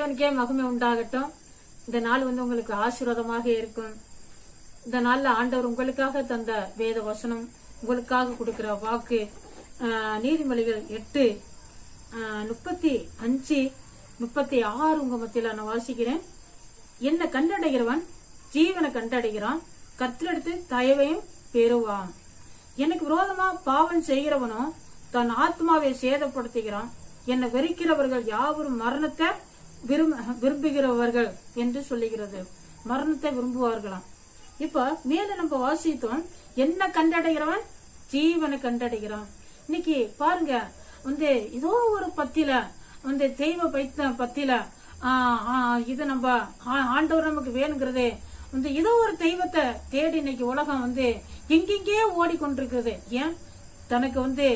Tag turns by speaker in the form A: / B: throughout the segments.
A: தேவனுக்கே மகிமை உண்டாகட்டும். இந்த நாள் வந்து உங்களுக்கு ஆசீர்வாதமாக இருக்கும். இந்த நாள்ல ஆண்டவர் உங்களுக்காக தந்த வேத வசனம் உங்களுக்காக கொடுக்கிற வாக்கு ஆஹ், நீதிமொழிகள் எட்டு ஆஹ், முப்பத்தி அஞ்சு முப்பத்தி ஆறு உங்க மத்தியில நான் வாசிக்கிறேன். என்ன கண்டடைகிறவன் ஜீவனை கண்டடைகிறான் கத்திலெடுத்து தயவையும் பெறுவான். எனக்கு விரோதமா பாவம் செய்கிறவனும் தன் ஆத்மாவை சேதப்படுத்துகிறான். என்னை வெறுக்கிறவர்கள் யாவரும் மரணத்தை விரும்புகிறவர்கள் என்று சொல்லுகிறது. மரணத்தை விரும்புவார்களாம். இப்ப மேல நம்ம வாசித்தோம் என்ன கண்டடைகிறவன்? ஜீவனை கண்டடைகிறான். இன்னைக்கு பாருங்க வந்து ஏதோ ஒரு பத்தில வந்து தெய்வ பைத்த பத்தில இது நம்ம ஆ- ஆண்டவர் நமக்கு வேணுங்கிறதே வந்து ஏதோ ஒரு தெய்வத்தை தேடி இன்னைக்கு உலகம் வந்து எங்கெங்கே ஓடிக்கொண்டிருக்கிறது. ஏன்? தனக்கு வந்து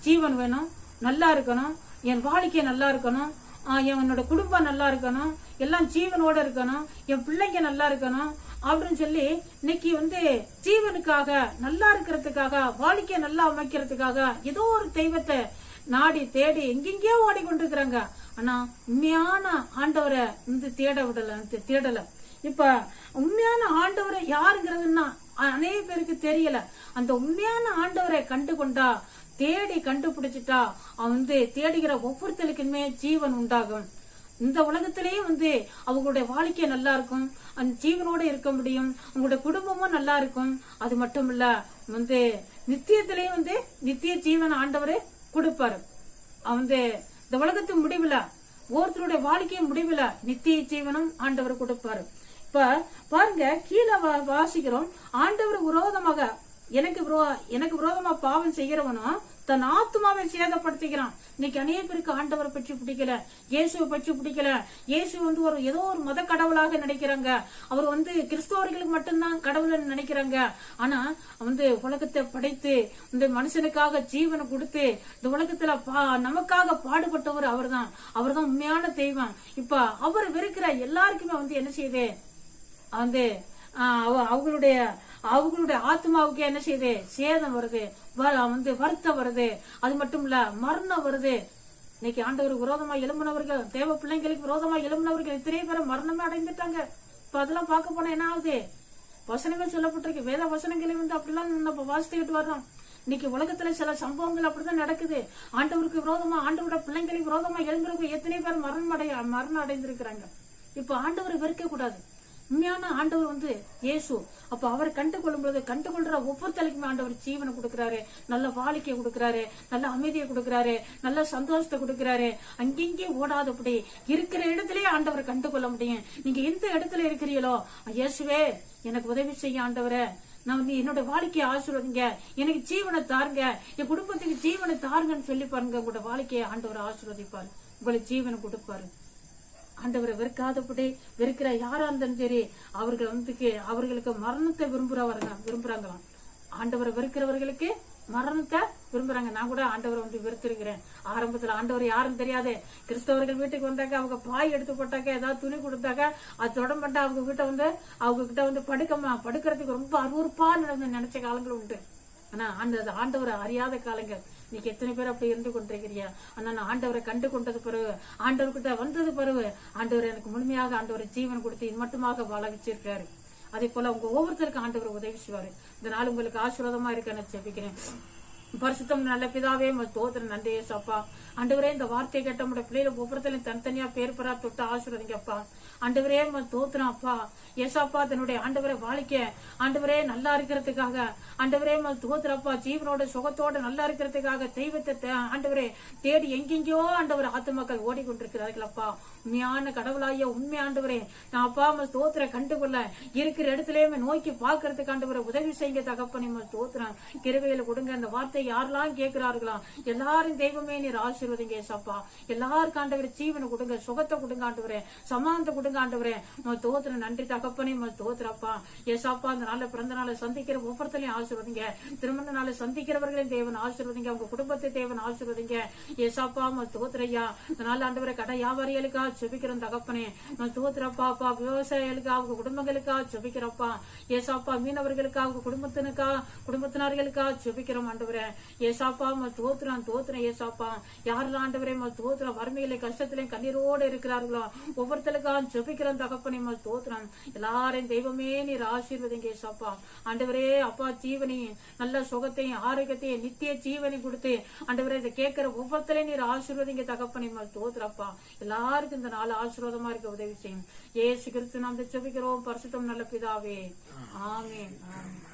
A: ஜீவன் வேணும் நல்லா இருக்கணும் என் வாழ்க்கை நல்லா இருக்கணும் என்னோட குடும்பம் நல்லா இருக்கணும். எல்லாம் ஜீவனோட இருக்கணும். என் பிள்ளைங்க நல்லா இருக்கணும். அப்படின்னு சொல்லி இன்னைக்கு வந்து ஜீவனுக்காக நல்லா இருக்கிறதுக்காக வாழ்க்கையை நல்லா அமைக்கிறதுக்காக ஏதோ ஒரு தெய்வத்தை நாடி தேடி எங்கெங்கேயோ ஓடிக்கொண்டிருக்கிறாங்க. ஆனா உண்மையான ஆண்டவரை வந்து தேட விடல தேடல. இப்ப உண்மையான ஆண்டவரை யாருங்கிறதுன்னா அநேக பேருக்கு தெரியல. அந்த உண்மையான ஆண்டவரை கண்டு கொண்டா தேடி கண்டுபிடிச்சிட்டா அவன் வந்து தேடுகிற ஒவ்வொருத்தருக்குமே ஜீவன் உண்டாகும். இந்த உலகத்திலேயே வந்து அவங்களுடைய வாழ்க்கை நல்லா இருக்கும் அந்த ஜீவனோட இருக்க முடியும் அவங்களுடைய குடும்பமும் நல்லா இருக்கும். அது மட்டும் இல்ல வந்து நித்தியத்திலேயே வந்து நித்திய ஜீவன் ஆண்டவரே கொடுப்பாரு. அவன் வந்து இந்த உலகத்து முடிவுல ஒருத்தருடைய வாழ்க்கையும் முடிவுல நித்திய ஜீவனும் ஆண்டவர் கொடுப்பாரு. இப்ப பாருங்க கீழே வா- வாசிக்கிறோம். ஆண்டவர் விரோதமாக எனக்கு விரோ- எனக்கு விரோதமா பாவம் செய்கிறவனும் தன் ஆத்மாவை சேதப்படுத்திக்கிறான் இன்னைக்கு அநேக பேருக்கு ஆண்டவரை பற்றி பிடிக்கல இயேசுவை பற்றி பிடிக்கல. இயேசு வந்து ஒரு ஏதோ ஒரு மத கடவுளாக நினைக்கிறாங்க. அவர் வந்து கிறிஸ்தவர்களுக்கு மட்டும்தான் கடவுள்னு நினைக்கிறாங்க. ஆனா வந்து உலகத்தை படைத்து இந்த மனுஷனுக்காக ஜீவனை கொடுத்து இந்த உலகத்துல பா- நமக்காக பாடுபட்டவர் அவர்தான். அவர்தான் உண்மையான தெய்வம். இப்ப அவர் வெறுக்கிற எல்லாருக்குமே வந்து என்ன செய்யுது? வந்து அவ- அவங்களுடைய அவங்களுடைய ஆத்மாவுக்கு என்ன செய்யுது? சேதம் வருது. வ- வந்து வருத்தம் வருது. அது மட்டும் இல்ல மரணம் வருது. இன்னைக்கு ஆண்டவர் விரோதமா எழும்பினவர்கள் தேவ பிள்ளைங்களுக்கு விரோதமா எழும்பினவர்கள் இத்தனை பேரும் மரணமே அடைந்துட்டாங்க. இப்ப அதெல்லாம் பார்க்க போனா என்ன ஆகுது? வசனங்கள் சொல்லப்பட்டிருக்கு. வேத வசனங்களை வந்து அப்படிலாம் நம்ம வாசித்துக்கிட்டு வர்றோம். இன்னைக்கு உலகத்துல சில சம்பவங்கள் அப்படிதான் நடக்குது. ஆண்டவருக்கு விரோதமா ஆண்டவரோட பிள்ளைங்களுக்கு விரோதமா எழும்புறவங்க எத்தனை பேர் மரணம் அடைய மரணம் அடைந்திருக்கிறாங்க? இப்ப ஆண்டவரை வெறுக்க கூடாது உண்மையான ஆண்டவர் வந்து இயேசு. அப்ப அவரை கண்டு கொள்ளும்போது கண்டு கொள்ற ஒவ்வொருத்தருக்குமே ஆண்டவர் ஜீவனை கொடுக்கிறாரு. நல்ல வாழ்க்கையை கொடுக்கிறாரு. நல்ல அமைதியை கொடுக்கிறாரு. நல்ல சந்தோஷத்தை கொடுக்கிறாரு. அங்கெங்கே ஓடாதபடி இருக்கிற இடத்துலயே ஆண்டவரை கண்டு கொள்ள முடியும். நீங்க எந்த இடத்துல இருக்கிறீங்களோ இயேசுவே எனக்கு உதவி செய்ய ஆண்டவரே. நான் வந்து என்னோட வாழ்க்கையை ஆசீர்வதிங்க. எனக்கு ஜீவனை தாருங்க. என் குடும்பத்துக்கு ஜீவனை தாருங்கன்னு சொல்லி பாருங்க. உங்களோட வாழ்க்கையை ஆண்டவர் ஆசிர்வதிப்பாரு. உங்களுக்கு ஜீவனை கொடுப்பாரு. ஆண்டவரை வெறுக்காதபடி வெறுக்கிற யாரா இருந்தாலும் சரி அவர்கள் வந்து அவர்களுக்கு மரணத்தை விரும்புறவர்கள் விரும்புறாங்களாம் ஆண்டவரை வெறுக்கிறவர்களுக்கு மரணத்தை விரும்புறாங்க. நான் கூட ஆண்டவரை வந்து வெறுத்திருக்கிறேன். ஆரம்பத்துல ஆண்டவர் யாரும் தெரியாது. கிறிஸ்தவர்கள் வீட்டுக்கு வந்தாக்க அவங்க பாய் எடுத்து போட்டாக்க ஏதாவது துணி கொடுத்தாக்க அது தொடம்பட்டா அவங்க வீட்டை வந்து அவங்க கிட்ட வந்து படுக்கமா? படுக்கிறதுக்கு ரொம்ப அருவறுப்பா நடந்து நினைச்ச காலங்கள் உண்டு. ஆனா அந்த ஆண்டவரை அறியாத காலங்கள். இன்னைக்கு எத்தனை பேர் அப்படி இருந்து கொண்டிருக்கிறியா? ஆனா நான் ஆண்டவரை கண்டு கொண்டது பிறகு ஆண்டவர்கிட்ட வந்தது பிறகு ஆண்டவர் எனக்கு முழுமையாக ஆண்டவர் ஜீவன் கொடுத்து இது மட்டுமாக வாழ வச்சிருக்காரு. அதே போல உங்க ஒவ்வொருத்தருக்கும் ஆண்டவர் உதவி செய்வாரு. இந்த நாள் உங்களுக்கு ஆசீர்வாதமா இருக்க நான் ஜெபிக்கிறேன். பரிசுத்தம் நல்ல பிதாவே உமக்கு நன்றி ஏசப்பா. அண்டுவரே இந்த வார்த்தையை கேட்ட உடைய பிள்ளைகள் ஒவ்வொருத்தரையும் தனித்தனியா பேர் பெறா தொட்டு ஆசீர்வதிங்கப்பா. ஆண்டவரே உமக்கு அப்பா. ஏசாப்பா தன்னுடைய ஆண்டவரை வாழ்க்கை. ஆண்டவரே நல்லா இருக்கிறதுக்காக. ஆண்டவரே தோத்துறப்பா ஜீவனோட சுகத்தோட நல்லா இருக்கிறதுக்காக தெய்வத்தை ஆண்டவரே தேடி எங்கெங்கயோ ஆண்டவர் ஆத்துமக்கள் ஓடிக்கொண்டிருக்கிறார்கள் அப்பா. உண்மையான கடவுளாய உண்மை ஆண்டவரே நான் அப்பா உமக்கு தோத்துற கண்டுகொள்ள இருக்கிற இடத்துலயுமே நோக்கி பாக்குறதுக்கு ஆண்டவரை உதவி செய்யுங்க தகப்பனை தோத்துறான் கிருவையில கொடுங்க அந்த வார்த்தை யாரெல்லாம் கேட்கிறார்களா? எல்லாரும் தெய்வமே நீர் ஆசீர்வதிங்க ஏசப்பா. எல்லாருக்கும் ஆண்டவரே ஜீவனை கொடுங்க சுகத்தை கொடுங்க ஆண்டவரே. சமானத்தை கொடுங்க ஆண்டவரே. உமக்கு நன்றி தகப்பனே உமக்கு ஸ்தோத்திரப்பா ஏசாப்பா அந்த நாள்ல பிறந்த நாளை சந்திக்கிற ஒவ்வொருத்தரையும் ஆசீர்வதிங்க. திருமண நாளை சந்திக்கிறவர்களையும் தேவன் ஆசீர்வதிங்க. அவங்க குடும்பத்தை தேவன் ஆசீர்வதிங்க. ஏசாப்பா உமக்கு தோத்துறையா இந்த நாள் ஆண்டவரை கடை வியாபாரிகளுக்கா செபிக்கிறோம் தகப்பனே. உமக்கு அப்பா விவசாயிகளுக்கா அவங்க குடும்பங்களுக்கா செபிக்கிறப்பா ஏசாப்பா மீனவர்களுக்கா அவங்க குடும்பத்தினுக்கா குடும்பத்தினர்களுக்கா செபிக்கிறோம் ஆண்டவரே. ஏசாப்பா ம தோத்துறான் தோத்துறேன் ஏசாப்பா. யாரெல்லாம் ஆண்டவரே ம தோத்துறான். வறுமையில கஷ்டத்திலையும் கண்ணீரோடு இருக்கிறார்களோ? ஒவ்வொருத்தருக்காக ஜெபிக்கிறோம் தகப்பனே ம தோத்துறான். எல்லாரையும் தெய்வமே நீர் ஆசீர்வதிங்க ஏசாப்பா. ஆண்டவரே அப்பா ஜீவனையும் நல்ல சுகத்தையும் ஆரோக்கியத்தையும் நித்திய ஜீவனை கொடுத்து ஆண்டவரே இதை கேட்கிற ஒவ்வொருத்தரையும் நீர் ஆசீர்வதிங்க தகப்பனே ம தோத்துறப்பா. எல்லாருக்கும் இந்த நாள் ஆசீர்வாதமா இருக்க உதவி செய்யும். ஏசு கிறிஸ்து நாம் ஜபிக்கிறோம். பரிசுத்தம் நல்ல பிதாவே. ஆமென். ஆமென்.